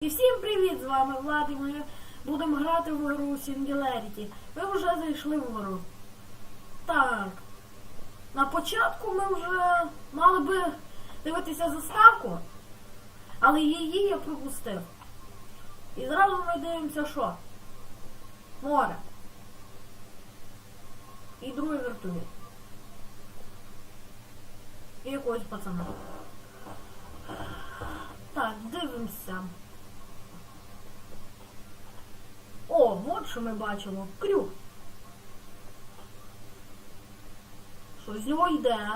І всім привіт! З вами Влад і ми будемо грати в гру Singularity. Ми вже зайшли в гру. Так. На початку ми вже мали би дивитися заставку, але її я пропустив. І зразу ми дивимося що? Море. І другий вертоліт. І якогось пацана. Так, дивимося. О, от що ми бачимо. Крюк. Що з нього йде?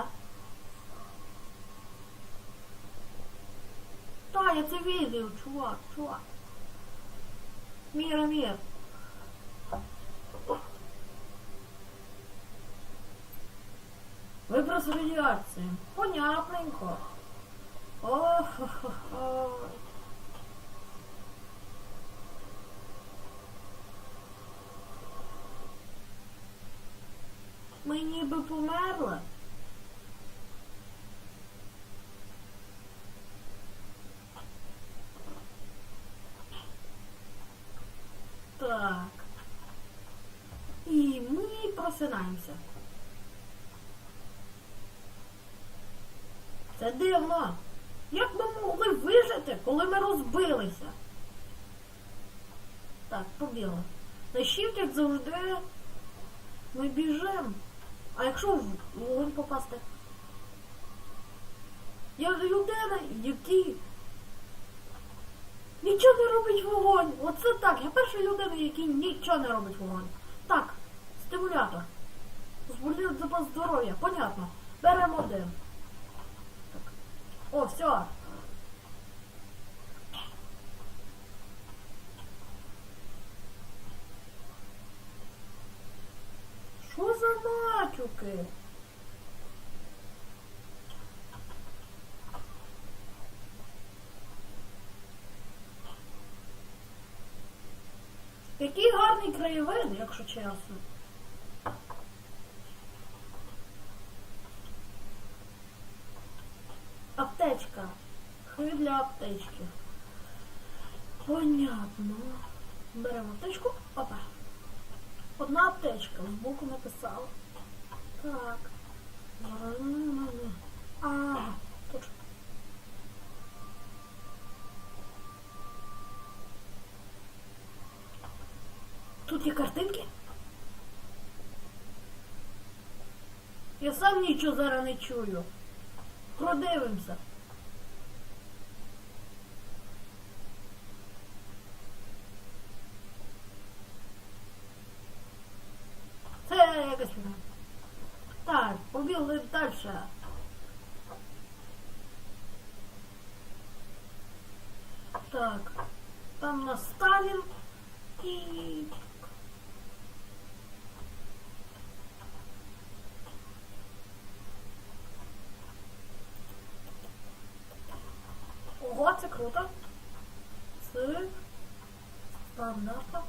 Та, я це відео, чувак, чувак. Міра, мір. Виброс радіації. Понятненько. Ох-хо-хо. Померли. Так. І ми просинаємося. Це дивно. Як ми могли вижити, коли ми розбилися? Так, побігли. На як завжди, ми біжимо. А якщо в вогонь попасти? Я людина, який нічого не робить вогонь. Оце так. Я перша людина, який нічого не робить вогонь. Так, стимулятор. Збудують запас здоров'я, понятно. Беремо один. Так. О, все. Що за матюки? Який гарний краєвид, якщо чесно. Аптечка. Хай для аптечки. Понятно. Беремо аптечку. Опа. Одна аптечка, збоку написала. Так. А, точно. Тут є картинки? Я сам нічого зараз не чую. Продивимося. Це якось. Так, побігли далі. Так. Там у нас Сталін і. Ого, це круто. Це стандарта.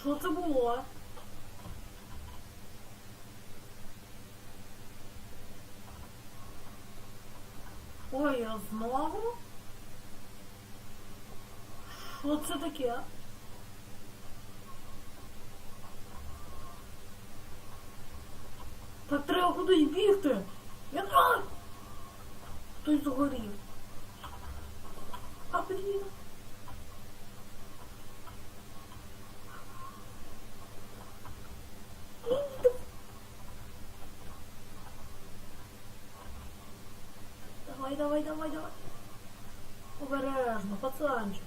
Що це було? Ой, а знову? Що це таке? Так треба кудись бігти. Я знаю. Хтось згорів. А блін. Давай, давай, давай. Обережно, пацанчик.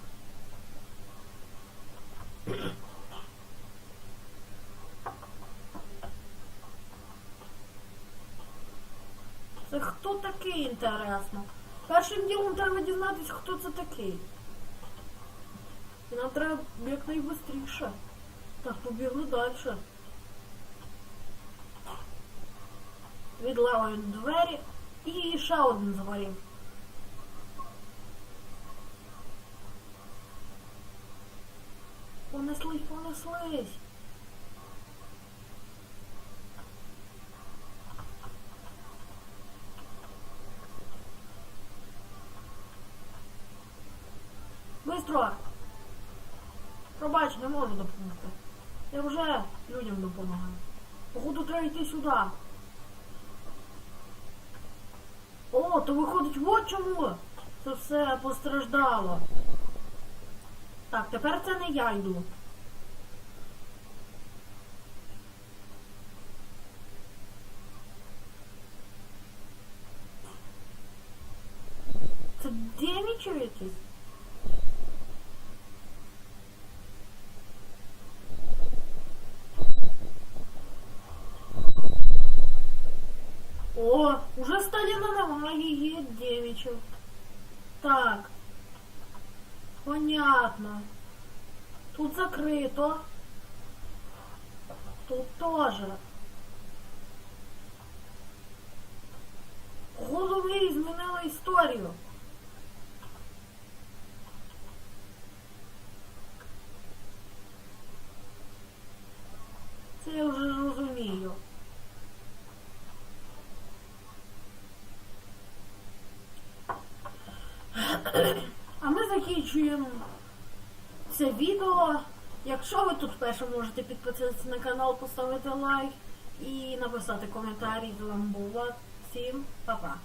Це хто такий, інтересно? Першим ділом треба дізнатися, хто це такий. І нам треба якнайбистріше. Так, побігли далі. Відлевуємо двері і ще один заварив. Понеслись, понеслись. Быстро! Пробач, не можу допомогти. Я вже людям допомагаю. Походу треба йти сюди. О, то виходить, от чому це все постраждало. Так, тепер це не я йду. Це демічів якийсь? О, уже Сталина немає, ед девичек. Так. Понятно. Тут закрыто. Тут тоже. Походу ви змінили історію. Це я вже розумію. А ми закінчуємо це відео. Якщо ви тут вперше можете підписатися на канал, поставити лайк і написати коментарі. З вами був Всім па-па.